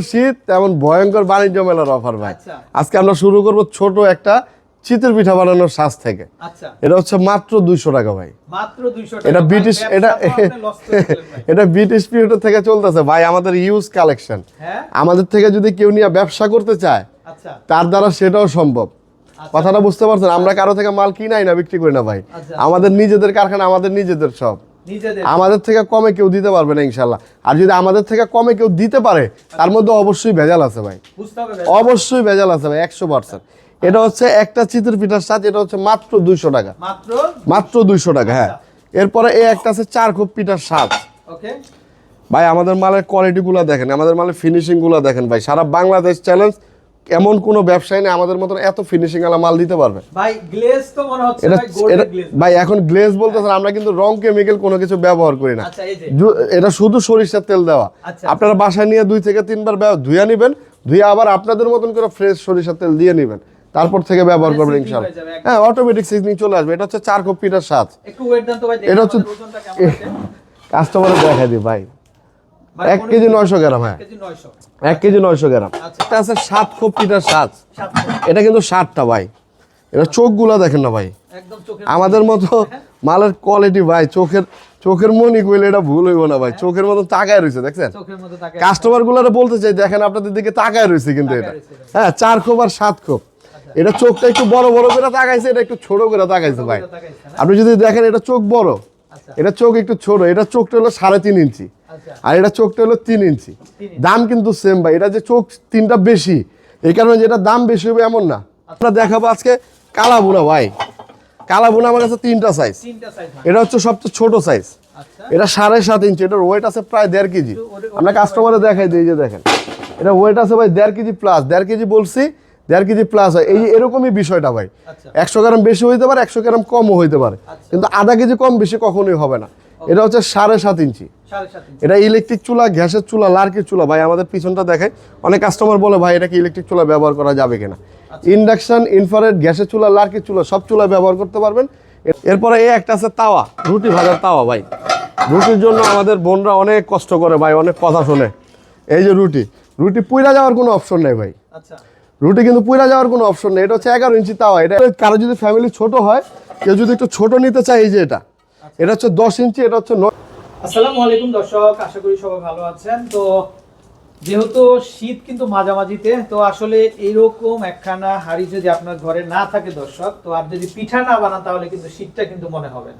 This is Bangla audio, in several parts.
শীত তেমন ভয়ঙ্কর বাণিজ্য মেলার অফার ভাই। আচ্ছা। আজকে আমরা শুরু করব ছোট একটা চিতের পিঠা বানানোর সাজ থেকে। আচ্ছা। এটা হচ্ছে মাত্র দুইশো টাকা ভাই। মাত্র 200 টাকা। এটা ব্রিটিশ এটা। এটা ব্রিটিশ পিরিয়ড থেকে চলতেছে ভাই আমাদের ইউজ কালেকশন হ্যাঁ? আমাদের থেকে যদি কেউ নিয়ে ব্যবসা করতে চায় আচ্ছা। তার দ্বারা সেটাও সম্ভব। কথাটা বুঝতে পারছেন? আমরা কারও থেকে মাল কিনাই না বিক্রি করি না ভাই। আমাদের নিজেদের কারখানা আমাদের নিজেদের সব। আমাদের থেকে কমে কেউ দিতে পারবে না ইনশাল্লাহ আর যদি আমাদের থেকে কমে কেউ দিতে পারে তার মধ্যে অবশ্যই ভেজাল আছে ভাই। অবশ্যই ভেজাল আছে ভাই একশো পার্সেন্ট। এটা হচ্ছে একটা চিতের পিঠার সাজ এটা হচ্ছে মাত্র দুইশো টাকা। মাত্র? দুইশো টাকা হ্যাঁ। এরপরে এই একটা আছে চার খুব পিঠার ওকে। ভাই আমাদের মালের কোয়ালিটিগুলো দেখেন আমাদের মালের ফিনিশিংগুলো দেখেন ভাই। সারা বাংলাদেশ চ্যালেঞ্জ এমন কোনো ব্যবসায়ী নেই আমাদের মতন এত ফিনিশিং আলা মাল দিতে পারবে। ভাই গ্লেজ তো মনে হচ্ছে ভাই গ্লেজ ভাই এখন গ্লেজ বলতেছেন আমরা কিন্তু রং কেমিক্যাল কোনো কিছু ব্যবহার করি না। আচ্ছা এই যে। এটা শুধু সরিষার তেল দেওয়া। আচ্ছা। আপনারা বাসায় নিয়ে দুই থেকে তিনবার ধুয়ে নেবেন ধুয়ে আবার আপনাদের মতন করে ফ্রেশ সরিষার তেল দিয়ে নেবেন। তারপর থেকে ব্যবহার মানে করবেন ইনশাল্লাহ। হয়ে অটোমেটিক সিজনিং চলে আসবে। এটা হচ্ছে চার কপ পিঠার স্বাদ। একটু ওয়েট দেন তো ভাই এটা হচ্ছে- কাস্টমারে দেখা দিই ভাই। এক কেজি নয়শো গ্রাম হ্যাঁ। এক কেজি নয়শো। গ্রাম। আচ্ছা। এটা আছে সাত কপ পিঠার স্বাদ। সাত এটা কিন্তু ষাটটা ভাই। এটা চোখগুলা দেখেন না ভাই। আমাদের মতো মালের কোয়ালিটি ভাই চোখের চোখের মনি কইলে এটা ভুল হইব না ভাই। চোখের মতো তাকায় রয়েছে দেখছেন? কাস্টমার গুলারে বলতে চাই দেখেন আপনাদের দিকে তাকায় রয়েছে কিন্তু এটা। হ্যাঁ চার খোপ আর সাত খোপ। এটা চোখটা একটু বড় বড় করে তাকাইছে এটা একটু ছোট করে তাকাইছে ভাই। আপনি যদি দেখেন এটা চোখ বড়। আচ্ছা এটা চোখ একটু ছোট এটা চোখটা হলো সাড়ে তিন ইঞ্চি। আচ্ছা। আর এটা চোখটা হলো তিন ইঞ্চি। দাম কিন্তু সেম ভাই এটা যে চোখ তিনটা বেশি এই কারণে যেটা দাম বেশি হবে এমন না। আমরা দেখাবো আজকে কালা বুনা ভাই। কালা বুনা আমার কাছে তিনটা সাইজ এটা হচ্ছে সবচেয়ে ছোট সাইজ আচ্ছা। এটা সাড়ে সাত ইঞ্চি এটার ওয়েট আছে প্রায় দেড় কেজি। আমরা কাস্টমারে দেখাই দিই যে দেখেন। এটা ওয়েট আছে ভাই দেড় কেজি প্লাস দেড় কেজি বলছি দেড় কেজি প্লাস হয়। এই যে এরকমই বিষয়টা ভাই। আচ্ছা। একশো গ্রাম বেশি হইতে পারে একশো গ্রাম কমও হইতে পারে। আচ্ছা। কিন্তু আধা কেজি কম বেশি কখনোই হবে না। এটা হচ্ছে সাড়ে সাত ইঞ্চি। এটা ইলেকট্রিক চুলা গ্যাসের চুলা লার্কির চুলা। ভাই আমাদের পিছনটা দেখায় অনেক কাস্টমার বলে ভাই এটা কি ইলেকট্রিক চুলা ব্যবহার করা যাবে কিনা? ইন্ডাকশন ইনফ্রারেড গ্যাসের চুলা লার্কির চুলা সব চুলা ব্যবহার করতে পারবেন। এরপরে এই একটা আছে তাওয়া রুটি ভাজার তাওয়া ভাই। রুটির জন্য আমাদের বোনরা অনেক কষ্ট করে ভাই অনেক কথা শোনে। এই যে রুটি। রুটি পুইরা যাওয়ার কোনো অপশন নেই ভাই। আচ্ছা। রুটি কিন্তু পুইরা যাওয়ার কোনো অপশন নেই। এটা হচ্ছে এগারো ইঞ্চি তাওয়া। এটা কারও যদি ফ্যামিলি ছোট হয়, কেউ যদি একটু ছোট নিতে চায়, এই যে এটা। এটা হচ্ছে দশ ইঞ্চি, এটা হচ্ছে আসসালামু আলাইকুম দর্শক, আশা করি সবাই ভালো আছেন। তো যেহেতু শীত কিন্তু মাঝামাঝিতে, তো আসলে এইরকম একখানা হাড়ি যদি আপনার ঘরে না থাকে দর্শক, তো আর যদি পিঠা না বানান, তাহলে কিন্তু শীতটা কিন্তু মনে হবে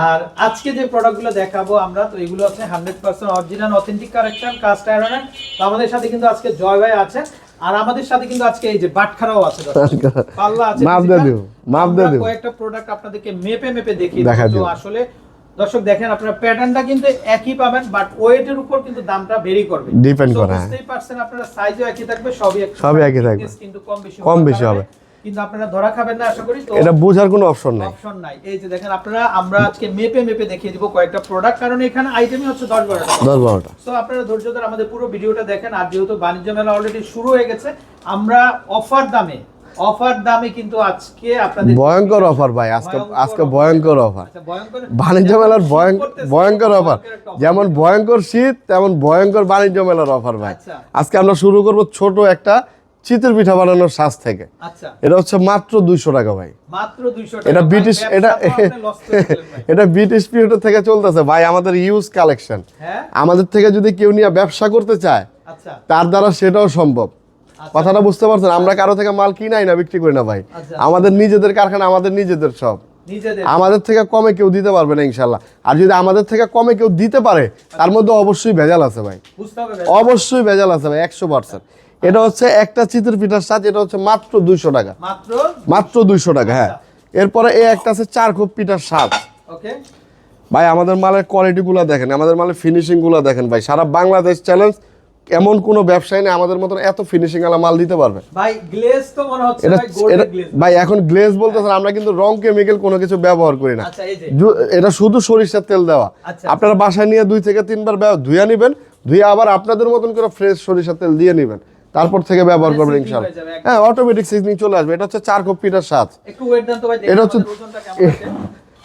আর আজকে যে প্রোডাক্টগুলো দেখাবো আমরা, তো এগুলো আছে hundred percent original authentic correction cast iron তো আমাদের সাথে কিন্তু আজকে জয় ভাই আছে আর আমাদের সাথে কিন্তু আজকে এই যে বাটখারাও আছে পাল্লা আছে মাপ দিয়ে দিও, মাপ দিয়ে দিও। কয়েকটা প্রোডাক্ট আপনাদেরকে মেপে মেপে দেখিয়ে দেখা দিও। আসলে দর্শক দেখেন আপনারা প্যাটার্নটা কিন্তু একই পাবেন বাট ওয়েটের উপর কিন্তু দামটা ভেরি করবে ডিপেন্ড করে, হ্যাঁ। বুঝতেই পারছেন আপনারা সাইজও একই থাকবে সবই একই সবই একই থাকবে। কিন্তু কম বেশি কম বেশি হবে। কিন্তু আপনারা ধরা খাবেন না আশা করি। তো এটা বোঝার কোনো অপশন নেই। অপশন নাই। এই যে দেখেন আপনারা আমরা আজকে মেপে মেপে দেখিয়ে দিব কয়েকটা প্রোডাক্ট কারণ এখানে আইটেমই হচ্ছে 10 বারোটা। দশ বারোটা। তো আপনারা ধৈর্য ধরে আমাদের পুরো ভিডিওটা দেখেন। আর যেহেতু বাণিজ্য মেলা অলরেডি শুরু হয়ে গেছে আমরা অফার দামে অফার দামে কিন্তু আজকে আপনাদের ভয়ঙ্কর অফার ভাই আজকে আজকে ভয়ঙ্কর অফার আচ্ছা, বাণিজ্য মেলার ভয়ঙ্কর অফার যেমন ভয়ঙ্কর শীত তেমন ভয়ঙ্কর বাণিজ্য মেলার অফার ভাই। আচ্ছা। আজকে আমরা শুরু করব ছোট একটা চিতের পিঠা বানানোর সাজ থেকে। আচ্ছা। এটা হচ্ছে মাত্র দুইশো টাকা ভাই। মাত্র 200 টাকা। এটা ব্রিটিশ এটা। এটা ব্রিটিশ পিরিয়ড থেকে চলতেছে। ভাই আমাদের ইউজ কালেকশন হ্যাঁ? আমাদের থেকে যদি কেউ নিয়ে ব্যবসা করতে চায় আচ্ছা। তার দ্বারা সেটাও সম্ভব। কথাটা বুঝতে পারছেন? আমরা কারও থেকে মাল কিনাই না বিক্রি করি না ভাই। আচ্ছা। আমাদের নিজেদের কারখানা আমাদের নিজেদের সব। আমাদের থেকে কমে কেউ দিতে পারবে না ইনশাল্লাহ। আর যদি আমাদের থেকে কমে কেউ দিতে পারে তার মধ্যে অবশ্যই ভেজাল আছে ভাই। অবশ্যই ভেজাল আছে ভাই একশো পার্সেন্ট এটা হচ্ছে একটা চিতের পিঠার সাজ এটা হচ্ছে মাত্র দুইশো টাকা। মাত্র? দুইশো টাকা হ্যাঁ। এরপরে এই একটা আছে চার খুব পিঠার সাজ ওকে। ভাই আমাদের মালের কোয়ালিটিগুলো দেখেন আমাদের মালের ফিনিশিংগুলো দেখেন ভাই। সারা বাংলাদেশ চ্যালেঞ্জ এমন কোনো ব্যবসায়ী নেই আমাদের মতন এত ফিনিশিং আলা মাল দিতে পারবে। ভাই গ্লেজ তো মনে হচ্ছে এটা ভাই গ্লেজ এখন গ্লেজ বলতেছেন আমরা কিন্তু রং কেমিক্যাল কোনো কিছু ব্যবহার করি না। আচ্ছা এটা শুধু সরিষার তেল দেওয়া। আচ্ছা। আপনারা বাসায় নিয়ে দুই থেকে তিনবার ধুয়ে নেবেন ধুয়ে আবার আপনাদের মতন করে ফ্রেশ সরিষার তেল দিয়ে নেবেন। তারপর থেকে ব্যবহার করবেন ইনশাল্লাহ। হয়ে। হ্যাঁ অটোমেটিক সিজনিং চলে আসবে। এটা হচ্ছে চার কপ পিঠার স্বাদ। একটু ওয়েট দেন তো ভাই দেখি এটা হচ্ছে-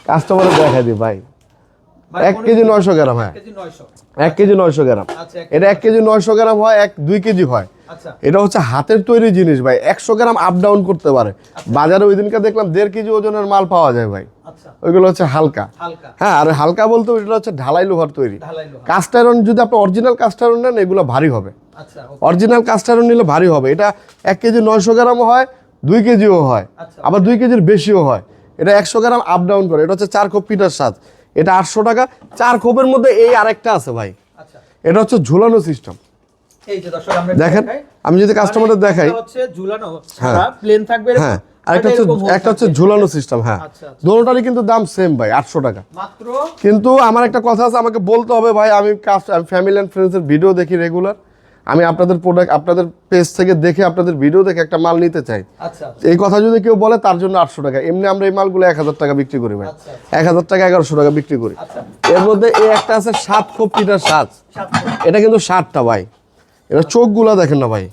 কাস্টমারে দেখা দিই ভাই। মানে এক কেজি নয়শো গ্রাম হ্যাঁ। এক কেজি নয়শো গ্রাম। আচ্ছা এটা এক কেজি নয়শো গ্রাম হয় এক দুই কেজি হয়। এটা হচ্ছে হাতের তৈরি জিনিস ভাই একশো গ্রাম আপ ডাউন করতে পারে। বাজারে ওই দিনকে দেখলাম দেড় কেজি ওজনের মাল পাওয়া যায় ভাই। আচ্ছা। ওইগুলো হচ্ছে হালকা। হ্যাঁ আর হালকা বলতে ওইটা হচ্ছে ঢালাই লোহার তৈরি। কাস্ট আয়রন যদি আপনি অরিজিনাল কাস্ট আয়রন নেন এগুলো ভারী হবে। আচ্ছা অরিজিনাল কাস্ট আয়রন নিলে ভারী হবে। এটা এক কেজি নয়শো গ্রামও হয় দুই কেজিও হয়। আচ্ছা। আবার দুই কেজির বেশিও হয়। এটা একশো গ্রাম আপ ডাউন করে। এটা হচ্ছে চার খোপ পিঠার স্বাদ। এটা আটশো টাকা। চার খোপের মধ্যে এই আরেকটা আছে ভাই। আচ্ছা। এটা হচ্ছে ঝুলানো সিস্টেম দেখেন। আমি যদি কাস্টমারদের মানে দেখাই। হচ্ছে ঝুলানো হ্যাঁ। প্লেন থাকবে হ্যাঁ আরেকটা একটা হচ্ছে একটা হচ্ছে। ঝুলানো সিস্টেম হ্যাঁ। আচ্ছা, আচ্ছা। দোনোটারই কিন্তু দাম সেম ভাই আটশো টাকা। মাত্র? কিন্তু আমার একটা কথা আছে আমাকে বলতে হবে ভাই আমি কাস্ট আমি ফ্যামিলি অ্যান্ড ফ্রেন্ডসের ভিডিও দেখি রেগুলার আমি আপনাদের প্রোডাক্ট আপনাদের পেজ থেকে দেখে আপনাদের ভিডিও দেখে একটা মাল নিতে চাই। আচ্ছা এই কথা যদি কেউ বলে তার জন্য আটশো টাকা। এমনি আমরা এই মালগুলো এক হাজার টাকা বিক্রি করি ভাই। এক হাজার টাকা এগারোশো টাকা বিক্রি করি। এর মধ্যে এই একটা আছে সাত খোপ পিঠার সাত এটা কিন্তু ষাটটা ভাই। এটা চোখগুলা দেখেন না ভাই।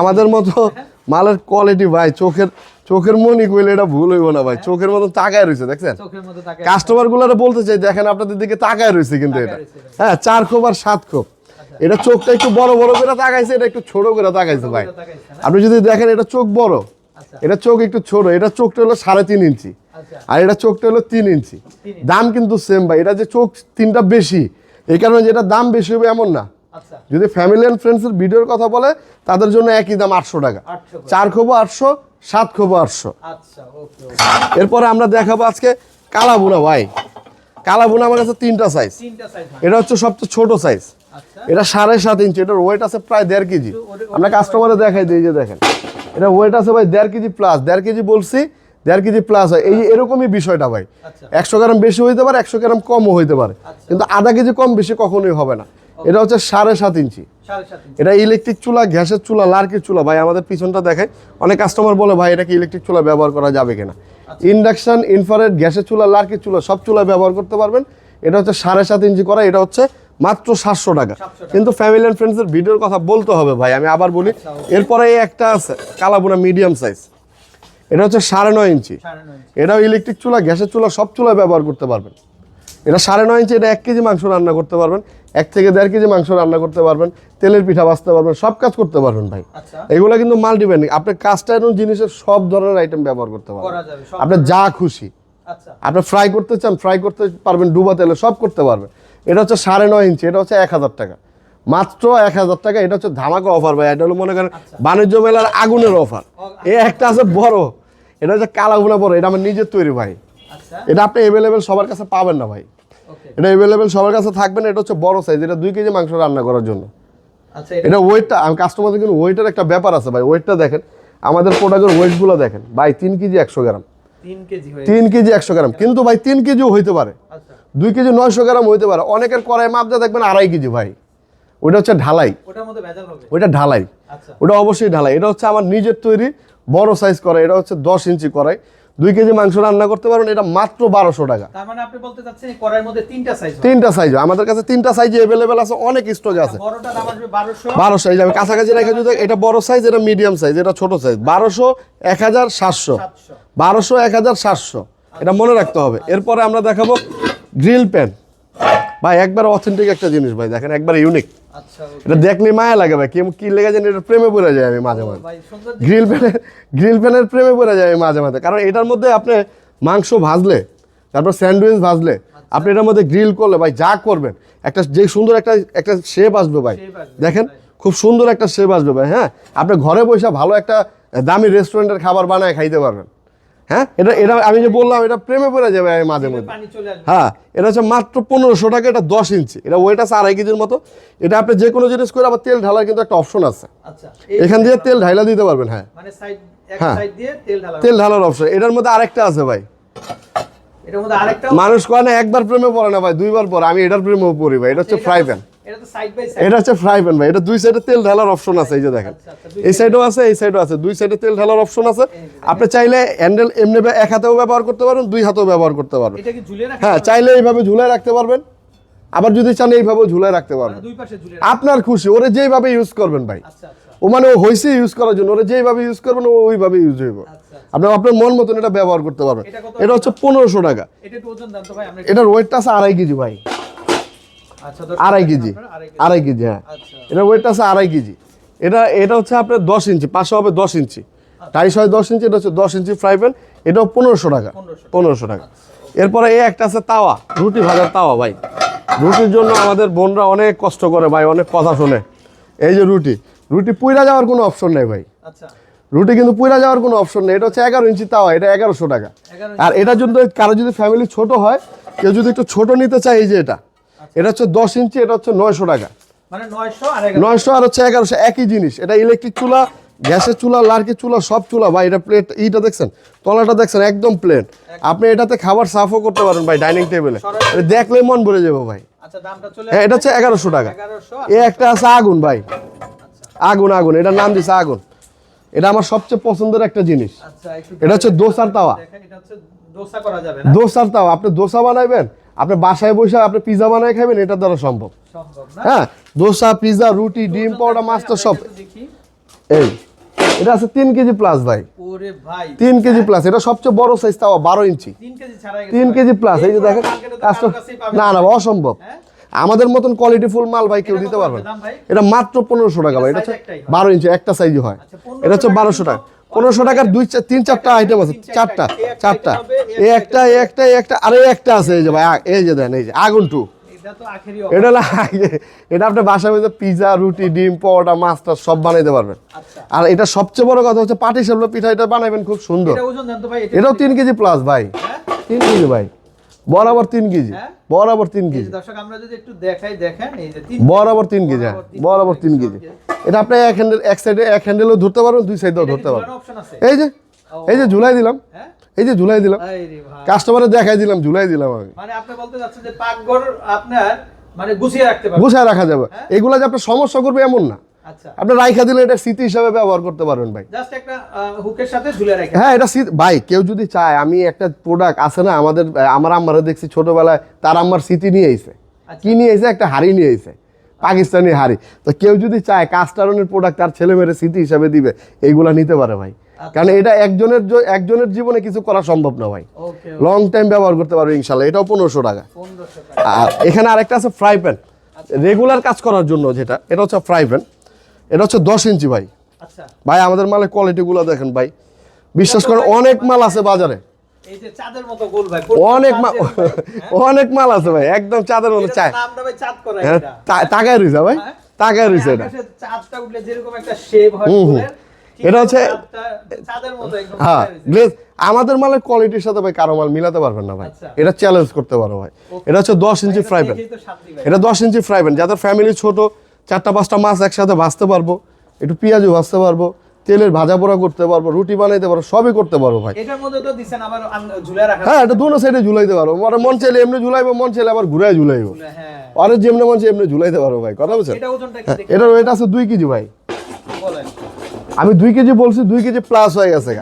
আমাদের মতো মালের কোয়ালিটি ভাই চোখের চোখের মনি কইলে এটা ভুল হইব না ভাই। চোখের মতো তাকায় রয়েছে দেখছেন? কাস্টমার গুলারে বলতে চাই দেখেন আপনাদের দিকে তাকায় রয়েছে কিন্তু এটা। আচ্ছা। হ্যাঁ চার খোপ আর সাত খোপ। এটা চোখটা একটু বড় বড় করে তাকাইছে এটা একটু ছোট করে তাকাইছে ভাই। আপনি যদি দেখেন এটা চোখ বড়। আচ্ছা। এটা চোখ একটু ছোট এটা চোখটা হলো সাড়ে তিন ইঞ্চি। আচ্ছা। আর এটা চোখটা হলো তিন ইঞ্চি। দাম কিন্তু সেম ভাই এটা যে চোখ তিনটা বেশি এই কারণে যেটা দাম বেশি হবে এমন না। আচ্ছা যদি ফ্যামিলি অ্যান্ড ফ্রেন্ডসের ভিডিওর কথা বলে তাদের জন্য একই দাম আটশো টাকা। চার খোবো আটশো সাত খোবো আটশো। আচ্ছা এরপরে আমরা দেখাবো আজকে কালা বুনা ভাই। কালা বুনা আমার কাছে তিনটা সাইজ এটা হচ্ছে সবচেয়ে ছোট সাইজ আচ্ছা। এটা সাড়ে সাত ইঞ্চি এটার ওয়েট আছে প্রায় দেড় কেজি। আমরা কাস্টমারে দেখাই দিই যে দেখেন। এটা ওয়েট আছে ভাই দেড় কেজি প্লাস দেড় কেজি বলছি দেড় কেজি প্লাস হয়। এই এরকমই বিষয়টা ভাই। আচ্ছা। একশো গ্রাম বেশি হইতে পারে একশো গ্রাম কমও হইতে পারে। আচ্ছা। কিন্তু আধা কেজি কম বেশি কখনোই হবে না। এটা হচ্ছে সাড়ে সাত ইঞ্চি। এটা ইলেকট্রিক চুলা গ্যাসের চুলা লার্কির চুলা। ভাই আমাদের পিছনটা দেখায় অনেক কাস্টমার বলে ভাই এটা কি ইলেকট্রিক চুলা ব্যবহার করা যাবে কিনা? ইন্ডাকশন ইনফ্রারেড গ্যাসের চুলা লার্কির চুলা সব চুলা ব্যবহার করতে পারবেন। এটা হচ্ছে সাড়ে সাত ইঞ্চি করা এটা হচ্ছে মাত্র সাতশো টাকা। কিন্তু ফ্যামিলি অ্যান্ড ফ্রেন্ডসের ভিডিওর কথা বলতে হবে ভাই আমি আবার বলি। আচ্ছা, এরপরে এই একটা আছে কালাবোনা মিডিয়াম সাইজ এটা হচ্ছে সাড়ে নয় ইঞ্চি। সাড়ে নয় ইঞ্চি। এটাও ইলেকট্রিক চুলা গ্যাসের চুলা সব চুলা ব্যবহার করতে পারবেন। এটা সাড়ে নয় ইঞ্চি এটা এক কেজি মাংস রান্না করতে পারবেন। এক থেকে দেড় কেজি মাংস রান্না করতে পারবেন। তেলের পিঠা বাঁচতে পারবেন সব কাজ করতে পারবেন ভাই। আচ্ছা। এগুলো কিন্তু মাল্টিপ্যান্ডিং আপনি আয়রন জিনিসের সব ধরনের আইটেম ব্যবহার করতে পারবেন। আপনি যা খুশি। আচ্ছা। আপনি ফ্রাই করতে চান ফ্রাই করতে পারবেন ডুবা তেলে সব করতে পারবেন। এটা হচ্ছে সাড়ে নয় ইঞ্চি এটা হচ্ছে এক হাজার টাকা। মাত্র এক হাজার টাকা এটা হচ্ছে ধামাকা অফার ভাই এটা হলো মনে করেন বাণিজ্য মেলার আগুনের অফার এ একটা আছে বড় এটা হচ্ছে কালাগুনা বড় এটা আমার নিজের তৈরি ভাই। আচ্ছা। এটা আপনি অ্যাভেলেবেল সবার কাছে পাবেন না ভাই। এটা অ্যাভেলেবেল সবার কাছে থাকবে না এটা হচ্ছে বড় সাইজ এটা দুই কেজি মাংস রান্না করার জন্য। আচ্ছা এটা ওয়েটটা আমি কাস্টমারদের কিন্তু ওয়েটের একটা ব্যাপার আছে ভাই ওয়েটটা দেখেন আমাদের প্রোডাক্টের ওয়েটগুলো দেখেন। ভাই তিন কেজি একশো গ্রাম। তিন কেজি একশো গ্রাম। কিন্তু ভাই তিন কেজিও হইতে পারে। আচ্ছা। দুই কেজি নয়শো গ্রাম হইতে পারে। অনেকের কড়াই মাপ যা দেখবেন আড়াই কেজি ভাই। ওটা হচ্ছে ঢালাই। ওইটা ঢালাই। আচ্ছা। ওটা অবশ্যই ঢালাই। এটা হচ্ছে আমার নিজের তৈরি বড় সাইজ করাই এটা হচ্ছে দশ ইঞ্চি করাই দুই কেজি মাংস রান্না করতে পারেন এটা মাত্র বারোশো টাকা। তার মানে আপনি বলতে চাচ্ছেন কড়াইয়ের মধ্যে তিনটা সাইজ তিনটা সাইজ আমাদের কাছে তিনটা সাইজ অ্যাভেলেবেল আছে অনেক স্টক আছে। বড়টা দাম আসবে বারোশো। বারো সাইজ আমি কাছাকাছি রেখে যদি এটা বড় সাইজ এটা মিডিয়াম সাইজ এটা ছোট সাইজ বারোশো এক হাজার সাতশো। বারোশো এক হাজার সাতশো। এটা মনে রাখতে হবে। এরপরে আমরা দেখাবো গ্রিল প্যান ভাই একবার অথেন্টিক একটা জিনিস ভাই দেখেন একবার ইউনিক. এটা দেখলে মায়া লাগে ভাই কি লেগে জানি এটা প্রেমে পড়ে যায় আমি মাঝে মাঝে। গ্রিল প্যানের গ্রিল প্যানের প্রেমে পড়ে যায় আমি মাঝে মাঝে। কারণ এটার মধ্যে আপনি মাংস ভাজলে তারপর স্যান্ডউইচ ভাজলে আপনি এটার মধ্যে গ্রিল করলে ভাই যা করবেন একটা যে সুন্দর একটা একটা শেপ আসবে ভাই। দেখেন খুব সুন্দর একটা শেপ আসবে ভাই হ্যাঁ? আপনি ঘরে বসে ভালো একটা দামি রেস্টুরেন্টের খাবার বানায় খাইতে পারবেন। হ্যাঁ? এটা এটা আমি যে বললাম এটা প্রেমে পড়ে যাবে আমি মাঝে মধ্যে। পানি চলে আসবে। হ্যাঁ এটা হচ্ছে মাত্র পনেরোশো টাকা এটা দশ ইঞ্চি। এটা ওয়েট আছে আড়াই কেজির মতো। এটা আপনি যে কোনো জিনিস করে আবার তেল ঢালার কিন্তু একটা অপশন আছে। আচ্ছা এখান দিয়ে তেল ঢাইলা দিতে পারবেন হ্যাঁ। মানে সাইড এক হ্যাঁ। তেল ঢালার অপশন এটার মধ্যে আরেকটা আছে ভাই। এটার মধ্যে আরেকটা মানুষ কয় না একবার প্রেমে পড়ে না ভাই দুইবার পরে আমি এটার প্রেমেও পড়ি ভাই এটা হচ্ছে ফ্রাই প্যান এটা হচ্ছে ফ্রাই প্যান ভাই। এটা দুই সাইডে তেল ঢালার অপশন আছে এই যে দেখেন। আচ্ছা আচ্ছা এই সাইডও আছে এই সাইডও আছে। দুই সাইডে তেল ঢালার অপশন আছে। আপনি চাইলে হ্যান্ডেল এমনি এক হাতেও ব্যবহার করতে পারবেন দুই হাতেও ব্যবহার করতে পারবেন। হ্যাঁ চাইলে এইভাবে ঝুলায় রাখতে পারবেন। আবার যদি চান এইভাবেও ঝুলায় রাখতে পারবেন। ঝুলিয়ে আপনার খুশি ওরে যেইভাবে ইউজ করবেন ভাই। আচ্ছা আচ্ছা। ও মানে ও হয়েছে ইউজ করার জন্য ওরা যেভাবে ইউজ করবেন ও ওইভাবে ইউজ হইব। আচ্ছা আপনি আপনার মন মতন এটা ব্যবহার করতে পারবেন। এটা হচ্ছে পনেরোশো টাকা। এটার ওয়েটটা আছে আড়াই কেজি ভাই। আচ্ছা আড়াই কেজি আড়াই কেজি। হ্যাঁ। আচ্ছা। এটা ওয়েটটা আছে আড়াই কেজি। এটা এটা হচ্ছে আপনার দশ ইঞ্চি পাঁচশো হবে দশ ইঞ্চি। টাইস হয় দশ ইঞ্চি এটা হচ্ছে দশ ইঞ্চি ফ্রাই প্যান এটাও পনেরোশো টাকা। পনেরোশো টাকা। এরপরে এই একটা আছে তাওয়া রুটি ভাজার তাওয়া ভাই। রুটির জন্য আমাদের বোনরা অনেক কষ্ট করে ভাই অনেক কথা শোনে। এই যে রুটি রুটি পুইরা যাওয়ার কোনো অপশন নেই ভাই। আচ্ছা। রুটি কিন্তু পুইরা যাওয়ার কোনো অপশন নেই। এটা হচ্ছে এগারো ইঞ্চি তাওয়া এটা এগারোশো টাকা। আর এটার জন্য কারও যদি ফ্যামিলি ছোট হয় কেউ যদি একটু ছোট নিতে চায় এই যে এটা। এটা হচ্ছে দশ ইঞ্চি এটা হচ্ছে নয়শো টাকা। মানে নয়শো আর হচ্ছে এগারোশো একই জিনিস। এটা ইলেকট্রিক চুলা গ্যাসের চুলা লার্কি চুলা সব চুলা। ভাই এটা প্লেট ইটা দেখছেন? তলাটা দেখছেন? একদম প্লেন আপনি এটাতে খাবার সাফও করতে পারেন ভাই ডাইনিং টেবিলে দেখলে মন ভরে যাব ভাই। আচ্ছা হ্যাঁ এটা হচ্ছে এগারোশো টাকা। এ একটা আছে আগুন ভাই। আগুন আগুন। এটার নাম দিছে আগুন। এটা আমার সবচেয়ে পছন্দের একটা জিনিস। আচ্ছা এটা হচ্ছে দোসার তাওয়া। এটা দোসা করা যাবে দোসার তাওয়া। আপনি দোসা বানাইবেন আপনি বাসায় বসে আপনি পিজা বানাই খাবেন এটার দ্বারা সম্ভব। হ্যাঁ দোসা পিজা রুটি ডিম পাউডার মাছ তো সব। এই এটা আছে তিন কেজি প্লাস ভাই। তিন কেজি প্লাস এটা সবচেয়ে বড় সাইজ তাওয়া বারো ইঞ্চি। তিন কেজি প্লাস এই যে দেখেন না না অসম্ভব। হ্যাঁ? আমাদের মতন কোয়ালিটি ফুল মাল ভাই কেউ দিতে পারবে। এটা মাত্র পনেরোশো টাকা ভাই এটা হচ্ছে বারো ইঞ্চি একটা সাইজ হয়। আচ্ছা, 1500 এটা হচ্ছে বারোশো টাকা। পনেরোশো টাকার দুই তিন চারটা আইটেম আছে। চারটা চারটা। এই একটা এই একটা একটা আরে একটা আছে এই যে ভাই এই যে দেন এই যে আগুন টু এটা হলো এটা আপনার বাসায় মধ্যে পিজা রুটি ডিম পরোটা মাছটা সব বানাইতে পারবেন। আচ্ছা। আর এটা সবচেয়ে বড় কথা হচ্ছে পাটি সাপলা পিঠা এটা বানাবেন খুব সুন্দর। এটাও তিন কেজি প্লাস ভাই। হ্যাঁ? তিন কেজি ভাই। বরাবর তিন কেজি। হ্যাঁ? বরাবর তিন কেজি। দর্শক আমরা যদি একটু দেখাই দেখেন এই যে বরাবর তিন কেজি হ্যাঁ। বরাবর তিন কেজি এটা আপনি এক হ্যান্ডেল এক সাইডে এক হ্যান্ডেলও ধরতে পারবেন দুই সাইডেও ধরতে পারবেন এই যে এই যে ঝুলাই দিলাম। হ্যাঁ? এই যে ঝুলাই দিলাম। কাস্টমারে দেখাই দিলাম ঝুলাই দিলাম আমি। মানে আপনি বলতে চাচ্ছেন যে পাকঘর আপনার মানে গুছিয়ে রাখতে পারবেন। গুছায় রাখা যাবে। এগুলা যে আপনার সমস্যা করবে এমন না। আপনি রাইখা দিলে এটা স্মৃতি হিসাবে ব্যবহার করতে পারবেন ভাই। জাস্ট একটা হুকের সাথে ঝুলে রাখেন। হ্যাঁ এটা স্মৃতি- ভাই কেউ যদি চায় আমি একটা প্রোডাক্ট আছে না আমাদের আমার আম্মারে দেখছি ছোটবেলায় তার আম্মার স্মৃতি নিয়ে আইছে। কি নিয়ে আইছে? একটা হাড়ি নিয়ে আইছে পাকিস্তানি হাড়ি। তো কেউ যদি চায় কাস্টারনের প্রোডাক্ট তার ছেলে মেয়ের স্মৃতি হিসাবে দিবে এইগুলা নিতে পারে ভাই। কারণ এটা একজনের একজনের জীবনে কিছু করা সম্ভব না ভাই। লং টাইম ব্যবহার করতে পারবে ইনশাল্লাহ এটাও পনেরোশো টাকা। পনেরোশো টাকা। আর এখানে আরেকটা আছে ফ্রাই প্যান রেগুলার কাজ করার জন্য যেটা এটা হচ্ছে ফ্রাই প্যান এটা হচ্ছে দশ ইঞ্চি ভাই। আচ্ছা। ভাই আমাদের মালের কোয়ালিটিগুলো দেখেন ভাই। বিশ্বাস করেন অনেক মাল আছে বাজারে। অনেক মাল অনেক মাল আছে ভাই একদম চাঁদের মতো চায় হ্যাঁ, তাকায় রয়েছে ভাই হ্যাঁ? তাকায় রয়েছে এটা। হয়। এটা হচ্ছে- হ্যাঁ গ্লেজ আমাদের মালের কোয়ালিটির সাথে ভাই কারও মাল মিলাতে পারবেন না ভাই। আচ্ছা। এটা চ্যালেঞ্জ করতে পারো ভাই। এটা হচ্ছে দশ ইঞ্চি এটা ফ্রাই প্যান দেখেই তো শান্তি ভাই। এটা দশ ইঞ্চি ফ্রাই প্যান যাদের ফ্যামিলি ছোট চারটা পাঁচটা মাছ একসাথে ভাজতে পারব একটু পেঁয়াজও ভাজতে পারব তেলের ভাজা পোড়া করতে পারব রুটি বানাইতে পারব সবই করতে পারব ভাই। এটার মধ্যে তো দিছেন আবার আন- রাখা হ্যাঁ এটা দুটো সাইডে ঝুলাইতে পারব। মানে মন চাইলে এমনি ঝুলাইবো মন চাইলে আবার ঘুরে ঝুলাইবো। হ্যাঁ। আরে যেমনি মন চাই এমনি ঝুলাইতে পারব ভাই কথা বলছেন এটা ওজনটা ওয়েট আছে দুই কেজি ভাই। আমি দুই কেজি বলছি দুই কেজি প্লাস হয়ে গেছে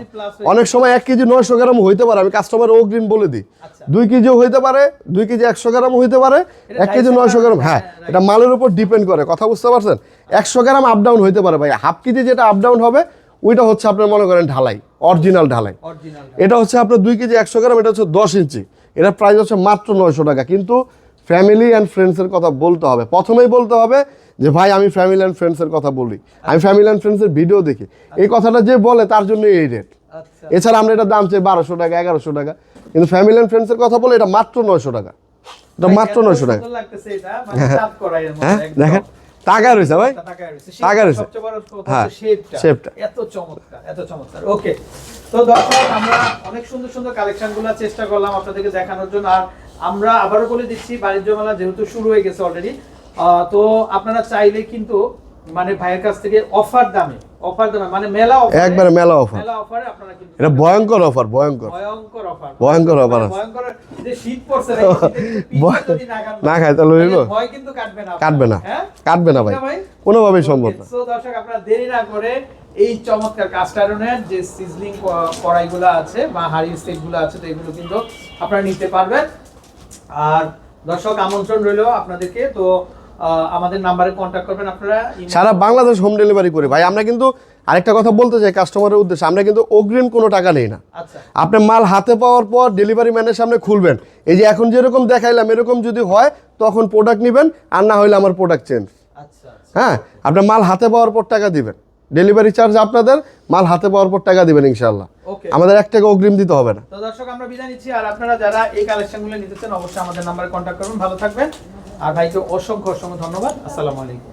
অনেক সময় এক কেজি নয়শো গ্রাম হইতে পারে আমি কাস্টমার অগ্রিম বলে দিই। আচ্ছা। দুই কেজিও হইতে পারে দুই কেজি একশো গ্রাম হইতে পারে এক কেজি নয়শো গ্রাম। হ্যাঁ হ্যাঁ, এটা মালের উপর ডিপেন্ড করে কথা বুঝতে পারছেন? একশো গ্রাম আপ ডাউন হইতে পারে ভাই হাফ কেজি যেটা আপ ডাউন হবে ওইটা হচ্ছে আপনার মনে করেন ঢালাই অরিজিনাল ঢালাই। এটা হচ্ছে আপনার দুই কেজি একশো গ্রাম এটা হচ্ছে দশ ইঞ্চি। এটা প্রাইস হচ্ছে মাত্র নয়শো টাকা। কিন্তু ফ্যামিলি অ্যান্ড ফ্রেন্ডসের কথা বলতে হবে। প্রথমেই বলতে হবে যে ভাই আমি ফ্যামিলি অ্যান্ড ফ্রেন্ডসের কথা বলি। আমি ফ্যামিলি অ্যান্ড ফ্রেন্ডসের ভিডিও দেখি। এই কথাটা যে বলে তার জন্য এই রেট আচ্ছা। এছাড়া আমরা এটা দাম চাই বারোশো টাকা এগারোশো টাকা। কিন্তু ফ্যামিলি অ্যান্ড ফ্রেন্ডসের কথা বলে এটা মাত্র নয়শো টাকা। এটা মাত্র নয়শো টাকা। মানে হ্যাঁ দেখেন টাকা রয়েছে ভাই। টাকা রয়েছে। হ্যাঁ, হচ্ছে shape টা। shape টা। এত চমৎকার এত চমৎকার। ওকে তো দর্শক আমরা অনেক সুন্দর সুন্দর কালেকশনগুলো চেষ্টা করলাম আপনাদেরকে দেখানোর জন্য। আর আমরা আবারও বলে দিচ্ছি বাণিজ্য মেলা যেহেতু শুরু হয়ে গেছে অলরেডি তো আপনারা চাইলে কিন্তু মানে ভাইয়ের কাছ থেকে অফার দামে অফার দামে মানে মেলা এ- একবারে মেলা অফার মেলা অফারে আপনারা কিন্তু এটা ভয়ঙ্কর অফার ভয়ঙ্কর। ভয়ঙ্কর অফার ভয়ঙ্কর offer আছে। ভয়ঙ্কর যে শীত পড়ছে না, খায় তাহলে হইল? ভয় কিন্তু কাটবে না কাটবে না। হ্যাঁ? কাটবে না ভাই? কোনোভাবেই সম্ভব না। দর্শক আপনারা দেরি না করে এই চমৎকার কাস্টারনের যে সিজলিং কড়াইগুলো আছে বা হাড়ির সেটগুলো আছে তো এগুলো কিন্তু আপনারা নিতে পারবেন। আর দর্শক আমন্ত্রণ রইল আপনাদেরকে তো আমাদের নাম্বারে কন্ট্যাক্ট করবেন আপনারা। সারা বাংলাদেশ হোম ডেলিভারি করি। ভাই আমরা কিন্তু আরেকটা কথা বলতে চাই কাস্টমারের উদ্দেশ্যে। আমরা কিন্তু অগ্রিম কোনো টাকা নেই না। আচ্ছা। আপনি মাল হাতে পাওয়ার পর ডেলিভারি ম্যানের সামনে খুলবেন। এই যে এখন যেরকম দেখাইলাম এরকম যদি হয় তখন প্রোডাক্ট নেবেন আর না হলে আমার প্রোডাক্ট চেঞ্জ আচ্ছা আচ্ছা। হ্যাঁ আপনার মাল হাতে পাওয়ার পর টাকা দিবেন। ডেলিভারি চার্জ আপনাদের মাল হাতে পাওয়ার পর টাকা দিবেন ইনশাল্লাহ আমাদের এক টাকা অগ্রিম দিতে হবে না। তো দর্শক আমরা বিদায় নিচ্ছি। আর আপনারা যারা এই কালেকশনগুলো নিতে চান অবশ্যই আমাদের নাম্বারে কন্ট্যাক্ট করবেন ভালো থাকবেন। আর ভাইকে অসংখ্য অসংখ্য ধন্যবাদ। আসসালামু আলাইকুম।